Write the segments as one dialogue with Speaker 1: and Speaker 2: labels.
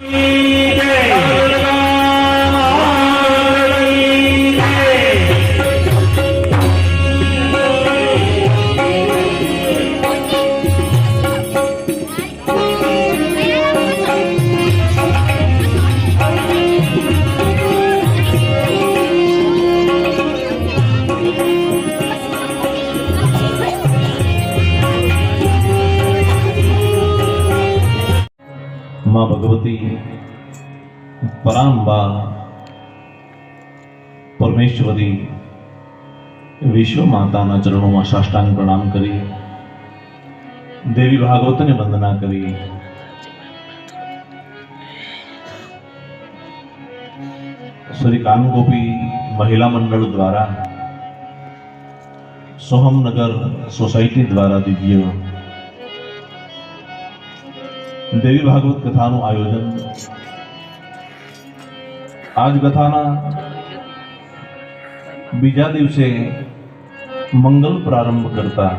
Speaker 1: Música माँ भगवती, परांबा, परमेश्वरी विश्व माता चरणों में साष्टांग प्रणाम करी, देवी भागवत ने वंदना करी। श्री कानगोपी महिला मंडल द्वारा, सोहम नगर सोसाइटी द्वारा दिव्य દેવી ભાગવત કથાનું આયોજન. આજ કથાના બીજા દિવસે મંગલ પ્રારંભ કરતા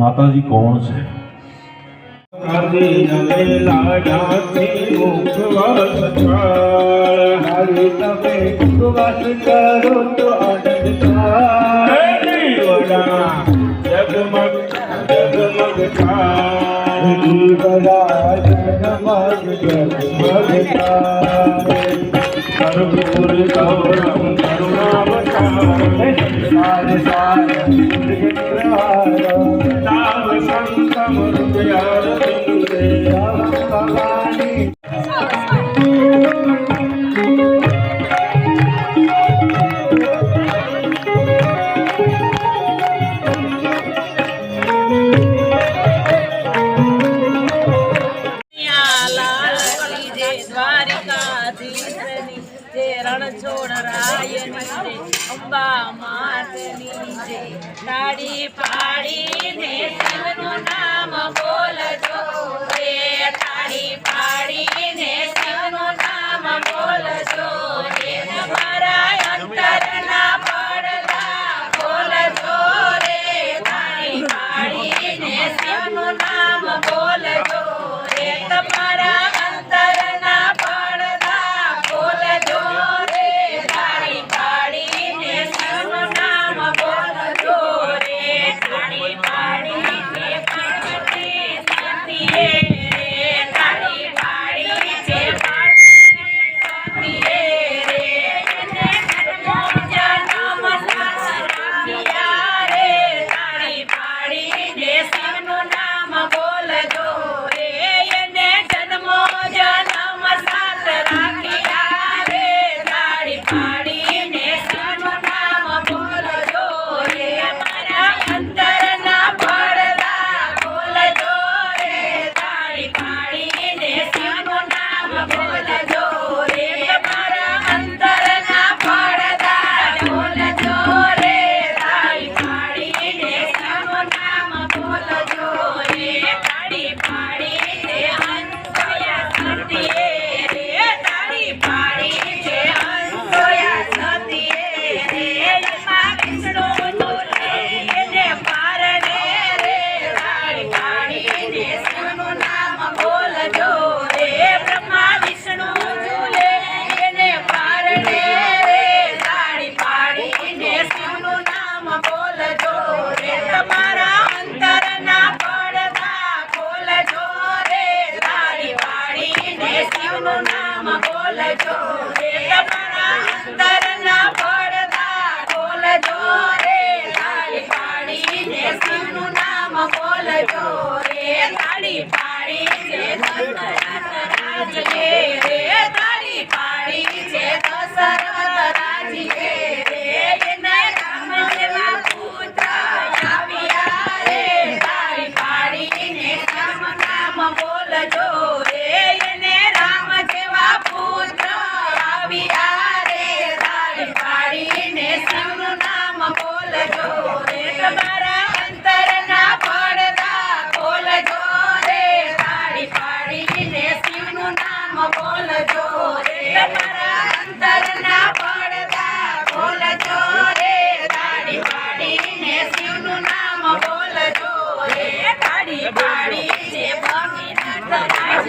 Speaker 1: માતાજી કોણ છે?
Speaker 2: હરિન વેલાયા તે મુખવાસ કર
Speaker 3: હરિ તમે મુખવાસ કરો તો
Speaker 2: જગમગ જગમગ થાય
Speaker 3: વડા જગમગ Tadipa. I'm you.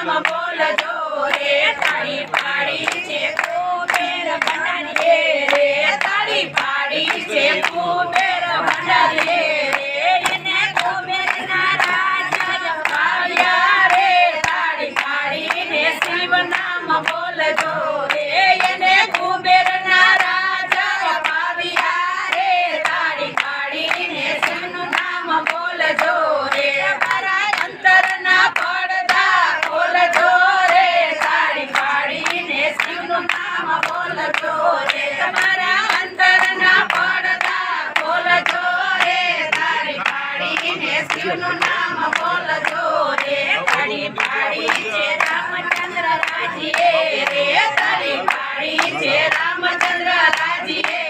Speaker 2: નામ
Speaker 4: બોલજો રે તારી પાડી છે કુબેર. બનાની રે
Speaker 3: તારી પાડી છે રામ બોલ જોરે તારી પાડી છે રામચંદ્ર રાજીએ રે તારી પાડી છે રામચંદ્ર રાજીએ